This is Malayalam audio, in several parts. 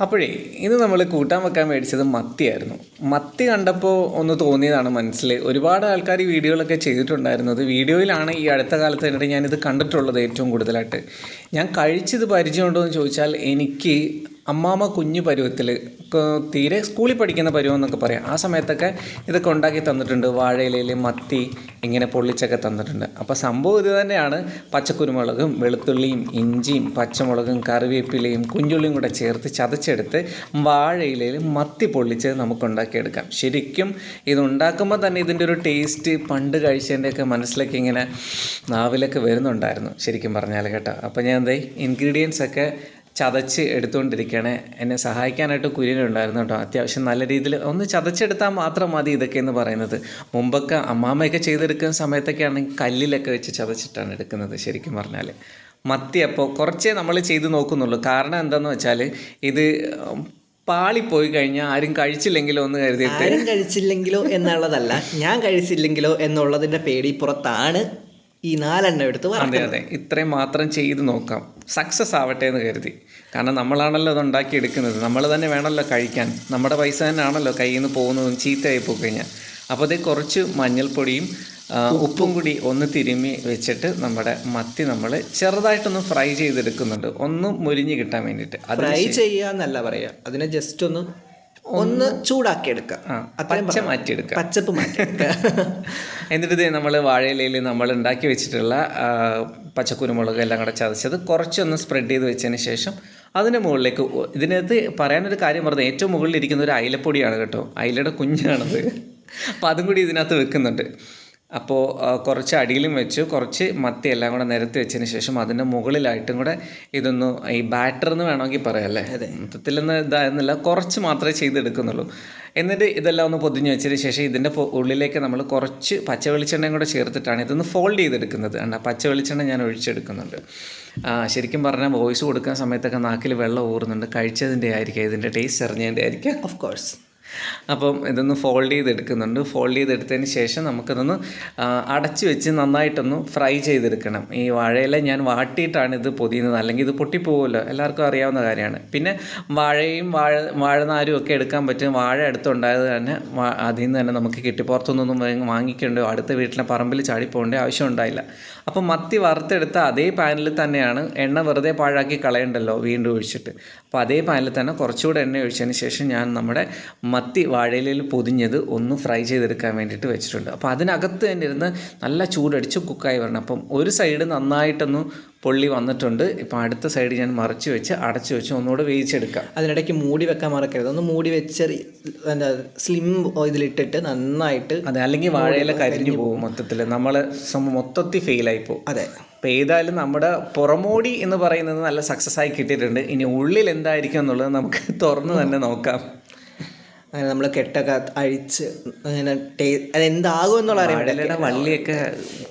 അപ്പോഴേ ഇത് നമ്മൾ കൂട്ടാൻ വെക്കാൻ മേടിച്ചത് മത്തിയായിരുന്നു. മത്തി കണ്ടപ്പോൾ ഒന്ന് തോന്നിയതാണ് മനസ്സിൽ ഒരുപാട് ആൾക്കാർ ഈ വീഡിയോകളൊക്കെ ചെയ്തിട്ടുണ്ടായിരുന്നത്. വീഡിയോയിലാണ് ഈ അടുത്ത കാലത്ത് തന്നെ ഞാനിത് കണ്ടിട്ടുള്ളത് ഏറ്റവും കൂടുതലായിട്ട്. ഞാൻ കഴിച്ചത് പരിചയമുണ്ടോ എന്ന് ചോദിച്ചാൽ എനിക്ക് അമ്മാമ്മ കുഞ്ഞു പരുവത്തിൽ തീരെ സ്കൂളിൽ പഠിക്കുന്ന പരുവം എന്നൊക്കെ പറയാം. ആ സമയത്തൊക്കെ ഇതൊക്കെ ഉണ്ടാക്കി തന്നിട്ടുണ്ട്. വാഴയിലയിൽ മത്തി ഇങ്ങനെ പൊള്ളിച്ചൊക്കെ തന്നിട്ടുണ്ട്. അപ്പോൾ സംഭവം ഇത് തന്നെയാണ്. പച്ചക്കുരുമുളകും വെളുത്തുള്ളിയും ഇഞ്ചിയും പച്ചമുളകും കറിവേപ്പിലയും കുഞ്ഞുള്ളിയും കൂടെ ചേർത്ത് ചതച്ചെടുത്ത് വാഴയിലയിൽ മത്തി പൊള്ളിച്ച് നമുക്ക് ഉണ്ടാക്കിയെടുക്കാം ശരിക്കും ഇതുണ്ടാക്കുമ്പോൾ തന്നെ ഇതിന്റെ ഒരു ടേസ്റ്റ് പണ്ട് കഴിച്ചതിന്റെയൊക്കെ മനസ്സിലേക്ക് ഇങ്ങനെ നാവിലൊക്കെ വരുന്നുണ്ടായിരുന്നു ശരിക്കും പറഞ്ഞാൽ കേട്ടോ. അപ്പോൾ ഞാൻ എന്തേ ഇൻഗ്രീഡിയൻസ് ഒക്കെ ചതച്ച് എടുത്തുകൊണ്ടിരിക്കുകയാണ് എന്നെ സഹായിക്കാനായിട്ട് കുര്യനുണ്ടായിരുന്നു കേട്ടോ. അത്യാവശ്യം നല്ല രീതിയിൽ ഒന്ന് ചതച്ചെടുത്താൽ മാത്രം മതി ഇതൊക്കെ എന്ന് പറയുന്നത്. മുമ്പൊക്കെ അമ്മാമ്മയൊക്കെ ചെയ്തെടുക്കുന്ന സമയത്തൊക്കെ ആണെങ്കിൽ കല്ലിലൊക്കെ വെച്ച് ചതച്ചിട്ടാണ് എടുക്കുന്നത് ശരിക്കും പറഞ്ഞാൽ. മത്തി അപ്പോൾ കുറച്ചേ നമ്മൾ ചെയ്ത് നോക്കുന്നുള്ളൂ. കാരണം എന്താണെന്ന് വെച്ചാൽ ഇത് പാളിപ്പോയി കഴിഞ്ഞാൽ ആരും കഴിച്ചില്ലെങ്കിലോ എന്ന് കരുതിയിട്ട് ആരും കഴിച്ചില്ലെങ്കിലോ എന്നുള്ളതല്ല. ഞാൻ കഴിച്ചില്ലെങ്കിലോ എന്നുള്ളതിന്റെ പേടി പുറത്താണ്. ഈ നാലെണ്ണം എടുത്ത് അതെ അതെ. ഇത്രയും മാത്രം ചെയ്ത് നോക്കാം. സക്സസ് ആവട്ടെ എന്ന് കരുതി. കാരണം നമ്മളാണല്ലോ അത് ഉണ്ടാക്കിയെടുക്കുന്നത്. നമ്മൾ തന്നെ വേണമല്ലോ കഴിക്കാൻ. നമ്മുടെ പൈസ തന്നെ ആണല്ലോ കയ്യിൽ നിന്ന് പോകുന്നതും ചീത്തയായി പോയി കഴിഞ്ഞാൽ അപ്പോൾ അതേ കുറച്ച് മഞ്ഞൾപ്പൊടിയും ഉപ്പും. കൂടി ഒന്ന് തിരുമ്മി വെച്ചിട്ട് നമ്മുടെ മത്തി നമ്മൾ ചെറുതായിട്ടൊന്ന് ഫ്രൈ ചെയ്തെടുക്കുന്നുണ്ട്. ഒന്ന് മുരിഞ്ഞ് കിട്ടാൻ വേണ്ടിയിട്ട്. ഫ്രൈ ചെയ്യാന്നല്ല പറയാ. അതിനെ ജസ്റ്റ് ഒന്ന് ഒന്ന് ചൂടാക്കി എടുക്കുക പച്ച മാറ്റിയെടുക്കുക. പച്ചപ്പ് മാറ്റി എന്നിട്ട് ഇത് നമ്മൾ വാഴയിലയിൽ നമ്മൾ ഉണ്ടാക്കി വെച്ചിട്ടുള്ള പച്ചക്കുരുമുളക് എല്ലാം കൂടെ ചതച്ചത് കുറച്ചൊന്ന് സ്പ്രെഡ് ചെയ്ത് വെച്ചതിന് ശേഷം അതിന് മുകളിലേക്ക് ഇതിനകത്ത് പറയാനൊരു കാര്യം പറഞ്ഞത് ഏറ്റവും മുകളിൽ ഇരിക്കുന്ന ഒരു അയിലപ്പൊടിയാണ് കേട്ടോ. അയിലയുടെ കുഞ്ഞാണത്. അപ്പം അതും കൂടി ഇതിനകത്ത് വെക്കുന്നുണ്ട്. അപ്പോൾ കുറച്ച് അടിയിലും വെച്ചു. കുറച്ച് മത്തി എല്ലാം കൂടെ നിരത്തി വെച്ചതിന് ശേഷം അതിന്റെ മുകളിലായിട്ടും കൂടെ ഇതൊന്ന് ഈ ബാറ്റർ എന്ന് വേണമെങ്കിൽ പറയാം അല്ലേ? മൊത്തത്തിലൊന്നും ഇതായിരുന്നില്ല. കുറച്ച് മാത്രമേ ചെയ്തെടുക്കുന്നുള്ളൂ. എന്നിട്ട് ഇതെല്ലാം ഒന്ന് പൊതിഞ്ഞ് വെച്ചതിന് ശേഷം ഇതിന്റെ ഉള്ളിലേക്ക് നമ്മൾ കുറച്ച് പച്ച വെളിച്ചെണ്ണയും കൂടെ ചേർത്തിട്ടാണ് ഇതൊന്ന് ഫോൾഡ് ചെയ്തെടുക്കുന്നത്. കണ്ട? പച്ച വെളിച്ചെണ്ണ ഞാൻ ഒഴിച്ചെടുക്കുന്നുണ്ട്. ശരിക്കും പറഞ്ഞാൽ വോയിസ് കൊടുക്കുന്ന സമയത്തൊക്കെ നാക്കിൽ വെള്ളം ഊറുന്നുണ്ട്. കഴിച്ചതിന്റെ ആയിരിക്കും ഇതിന്റെ ടേസ്റ്റ് അറിഞ്ഞതിന്റെ ആയിരിക്കും. ഓഫ് കോഴ്സ് അപ്പം ഇതൊന്ന് ഫോൾഡ് ചെയ്തെടുക്കുന്നുണ്ട്. ഫോൾഡ് ചെയ്തെടുത്തതിന് ശേഷം നമുക്കിതൊന്ന് അടച്ച് വെച്ച് നന്നായിട്ടൊന്ന് ഫ്രൈ ചെയ്തെടുക്കണം. ഈ വാഴയില ഞാൻ വാട്ടിയിട്ടാണ് ഇത് പൊതിയുന്നത്. അല്ലെങ്കിൽ ഇത് പൊട്ടിപ്പോകുമല്ലോ. എല്ലാവർക്കും അറിയാവുന്ന കാര്യമാണ്. പിന്നെ വാഴയും വാഴ വാഴനാരും ഒക്കെ എടുക്കാൻ പറ്റും. വാഴ അടുത്തുണ്ടായത് തന്നെ അതിൽ നിന്ന് തന്നെ നമുക്ക് കിട്ടി. പുറത്തുനിന്നൊന്നും വാങ്ങി- വാങ്ങിക്കേണ്ടോ അടുത്ത വീട്ടിലെ പറമ്പിൽ ചാടിപ്പോകേണ്ട ആവശ്യം ഉണ്ടായില്ല. അപ്പം മത്തി വറുത്തെടുത്ത അതേ പാനിൽ തന്നെയാണ് എണ്ണ വെറുതെ പാഴാക്കി കളയണ്ടല്ലോ വീണ്ടും ഒഴിച്ചിട്ട്. അപ്പോൾ അതേ പാനിൽ തന്നെ കുറച്ചുകൂടെ എണ്ണ ഒഴിച്ചതിന് ശേഷം ഞാൻ നമ്മുടെ മത്തി വാഴയിലയിൽ പൊതിഞ്ഞത് ഒന്ന് ഫ്രൈ ചെയ്തെടുക്കാൻ വേണ്ടിയിട്ട് വെച്ചിട്ടുണ്ട്. അപ്പോൾ അതിനകത്ത് തന്നെ ഇരുന്ന് നല്ല ചൂടടിച്ച് കുക്കായി വരണം. അപ്പം ഒരു സൈഡ് നന്നായിട്ടൊന്ന് പൊള്ളി വന്നിട്ടുണ്ട്. ഇപ്പം അടുത്ത സൈഡ് ഞാൻ മറിച്ച് വെച്ച് അടച്ച് വെച്ച് ഒന്നുകൂടെ വേവിച്ചെടുക്കാം. അതിനിടയ്ക്ക് മൂടി വെക്കാൻ മറക്കരുത്. ഒന്ന് മൂടി വെച്ച് എന്താ സ്ലിം ഇതിലിട്ടിട്ട് നന്നായിട്ട് അതെ അല്ലെങ്കിൽ വാഴയില കരിഞ്ഞു പോകും മൊത്തത്തിൽ നമ്മൾ മൊത്തത്തിൽ ഫെയിലായി പോകും. അതെ. അപ്പോൾ ഏതായാലും നമ്മുടെ പുറമോടി എന്ന് പറയുന്നത് നല്ല സക്സസ് ആയി കിട്ടിയിട്ടുണ്ട്. ഇനി ഉള്ളിൽ എന്തായിരിക്കും എന്നുള്ളത് നമുക്ക് തുറന്ന് തന്നെ നോക്കാം. അങ്ങനെ നമ്മൾ കെട്ടൊക്കെ അഴിച്ച് അങ്ങനെ ടേ അതെന്താകും എന്നുള്ള അറിയാൻ വാഴയിലയുടെ വള്ളിയൊക്കെ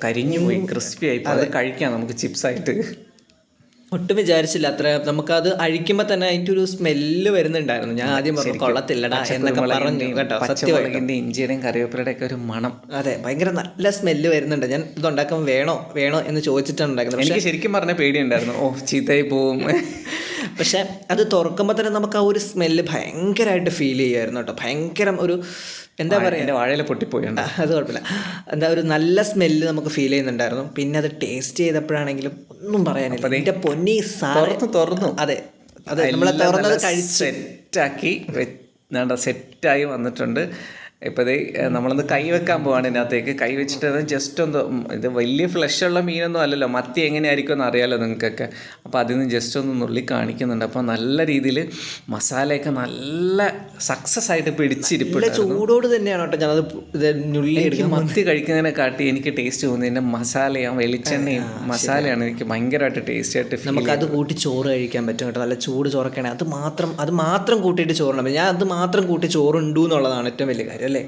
കരിഞ്ഞു പോയി ക്രിസ്പി ആയി അത് കഴിക്കാം നമുക്ക് ചിപ്സ് ആയിട്ട് ഒട്ടും വിചാരിച്ചില്ല. അത്ര നമുക്കത് അഴിക്കുമ്പോൾ തന്നെ അതിന്റെ ഒരു സ്മെല്ല് വരുന്നുണ്ടായിരുന്നു. ഞാൻ ആദ്യം പറഞ്ഞു കൊള്ളത്തില്ലടാ എന്നൊക്കെ പറഞ്ഞു കേട്ടോ ഇഞ്ചിയുടെയും കറിവേപ്പിലയുടെ ഒക്കെ ഒരു മണം. അതെ ഭയങ്കര നല്ല സ്മെല്ല് വരുന്നുണ്ട്. ഞാൻ ഇത് ഉണ്ടാക്കുമ്പോൾ വേണോ വേണോ എന്ന് ചോദിച്ചിട്ടാണ് ഉണ്ടാക്കുന്നത് എനിക്ക് ശരിക്കും പറഞ്ഞ പേടിയുണ്ടായിരുന്നു. ഓ ചീത്തയായി പോവും. പക്ഷെ അത് തുറക്കുമ്പോൾ തന്നെ നമുക്ക് ആ ഒരു സ്മെല്ല് ഭയങ്കരമായിട്ട് ഫീൽ ചെയ്യുമായിരുന്നു കേട്ടോ. ഭയങ്കരം ഒരു എന്താ പറയുക എന്റെ വാഴയില പൊട്ടിപ്പോയുണ്ട് അത് കുഴപ്പമില്ല. എന്താ ഒരു നല്ല സ്മെല്ല് നമുക്ക് ഫീൽ ചെയ്യുന്നുണ്ടായിരുന്നു. പിന്നെ അത് ടേസ്റ്റ് ചെയ്തപ്പോഴാണെങ്കിലും ഒന്നും പറയാനില്ല. എന്റെ പൊന്നി തുറന്നു തുറന്നു. അതെ അതെ നമ്മളെ തുറന്നത് കഴിച്ച്. സെറ്റാക്കി സെറ്റായി വന്നിട്ടുണ്ട്. ഇപ്പോൾ ഇത് നമ്മളൊന്ന് കൈ വെക്കാൻ പോവാണ് ഇതിനകത്തേക്ക്. കൈ വെച്ചിട്ട് അത് ജസ്റ്റ് ഒന്ന് ഇത് വലിയ ഫ്ലഷ് ഉള്ള മീനൊന്നും അല്ലല്ലോ. മത്തി എങ്ങനെയായിരിക്കും എന്ന് അറിയാമല്ലോ നിങ്ങൾക്കൊക്കെ. അപ്പോൾ അതിൽ നിന്ന് ജസ്റ്റ് ഒന്ന് നുള്ളി കാണിക്കുന്നുണ്ട്. അപ്പോൾ നല്ല രീതിയിൽ മസാലയൊക്കെ നല്ല സക്സസ് ആയിട്ട് പിടിച്ചിരിപ്പുണ്ട്. ചൂടോട് തന്നെയാണ് കേട്ടോ ഞാനത് ഇത് ഞുള്ളി എനിക്ക് മത്തി കഴിക്കുന്നതിനെ കാട്ടി എനിക്ക് ടേസ്റ്റ് തോന്നുന്നതിന്റെ മസാലയും വെളിച്ചെണ്ണയും മസാലയാണ് എനിക്ക് ഭയങ്കരമായിട്ട് ടേസ്റ്റ് ആയിട്ട് നമുക്ക് അത് കൂട്ടി ചോറ് കഴിക്കാൻ പറ്റും കേട്ടോ. നല്ല ചൂട് ചോറൊക്കെയാണ്. അത് മാത്രം അത് മാത്രം കൂട്ടിയിട്ട് ചോറുണ്ടാവും ഞാൻ അത് മാത്രം കൂട്ടി ചോറുണ്ടു എന്നുള്ളതാണ് ഏറ്റവും വലിയ കാര്യം അല്ലേ